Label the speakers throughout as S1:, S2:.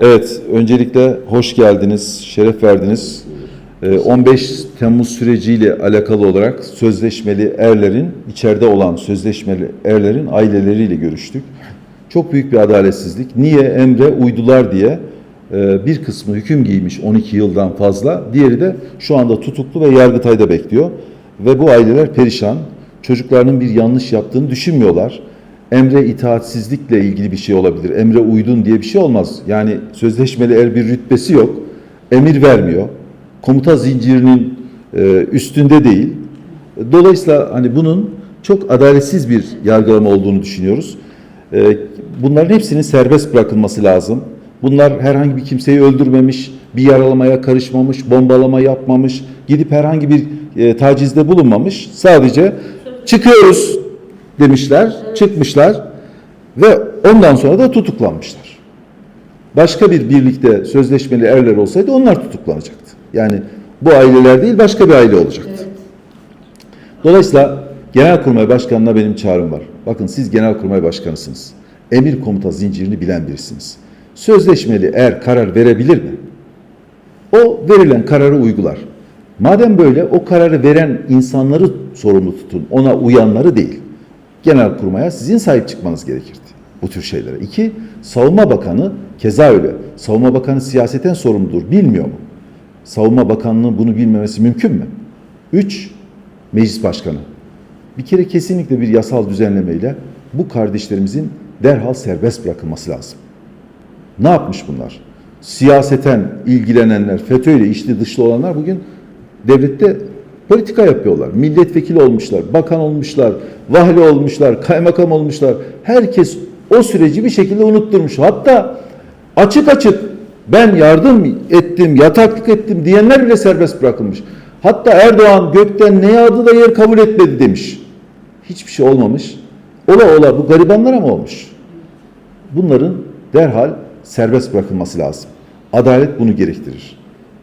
S1: Evet, öncelikle hoş geldiniz, şeref verdiniz. Ee, 15 Temmuz süreciyle alakalı olarak sözleşmeli erlerin, içeride olan sözleşmeli erlerin aileleriyle görüştük. Çok büyük bir adaletsizlik. Niye Emre uydular diye e, bir kısmı hüküm giymiş 12 yıldan fazla, diğeri de şu anda tutuklu ve Yargıtay'da bekliyor. Ve bu aileler perişan. Çocuklarının bir yanlış yaptığını düşünmüyorlar. Emre itaatsizlikle ilgili bir şey olabilir. Emre uydun diye bir şey olmaz. Yani sözleşmeli er bir rütbesi yok. Emir vermiyor. Komuta zincirinin e, üstünde değil. Dolayısıyla hani bunun çok adaletsiz bir yargılama olduğunu düşünüyoruz. E, bunların hepsinin serbest bırakılması lazım. Bunlar herhangi bir kimseyi öldürmemiş, bir yaralamaya karışmamış, bombalama yapmamış, gidip herhangi bir e, tacizde bulunmamış. Sadece çıkıyoruz demişler, çıkmışlar ve ondan sonra da tutuklanmışlar. Başka bir birlikte sözleşmeli erler olsaydı onlar tutuklanacaktı. Yani bu aileler değil başka bir aile olacaktı. Dolayısıyla Genelkurmay Başkanı'na benim çağrım var. Bakın siz Genelkurmay Başkanısınız. Emir komuta zincirini bilen birisiniz. Sözleşmeli er karar verebilir mi? O verilen kararı uygular. Madem böyle o kararı veren insanları sorumlu tutun. Ona uyanları değil. Genelkurmay'a sizin sahip çıkmanız gerekirdi bu tür şeylere. İki, Savunma Bakanı keza öyle. Savunma Bakanı siyaseten sorumludur. Bilmiyor mu? Savunma Bakanlığı'nın bunu bilmemesi mümkün mü? Üç, Meclis Başkanı. Bir kere kesinlikle bir yasal düzenlemeyle bu kardeşlerimizin derhal serbest bırakılması lazım. Ne yapmış bunlar? Siyaseten ilgilenenler, FETÖ ile içli dışlı olanlar bugün devlette politika yapıyorlar. Milletvekili olmuşlar, bakan olmuşlar, vali olmuşlar, kaymakam olmuşlar. Herkes o süreci bir şekilde unutturmuş. Hatta açık açık ben yardım ettim, yataklık ettim diyenler bile serbest bırakılmış. Hatta Erdoğan gökten ne yağdı da yer kabul etmedi demiş. Hiçbir şey olmamış. Ola ola bu garibanlara mı olmuş? Bunların derhal serbest bırakılması lazım. Adalet bunu gerektirir.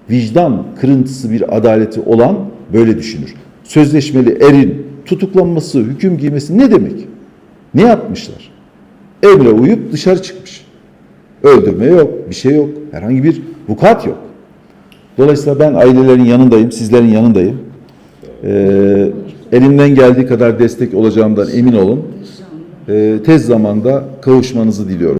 S1: Vicdan kırıntısı bir adaleti olan böyle düşünür. Sözleşmeli erin tutuklanması, hüküm giymesi ne demek? Ne yapmışlar? Emre uyup dışarı çıkmış. Öldürme yok, bir şey yok. Herhangi bir vukuat yok. Dolayısıyla ben ailelerin yanındayım, sizlerin yanındayım. Ee, elimden geldiği kadar destek olacağımdan emin olun. Ee, tez zamanda kavuşmanızı diliyorum.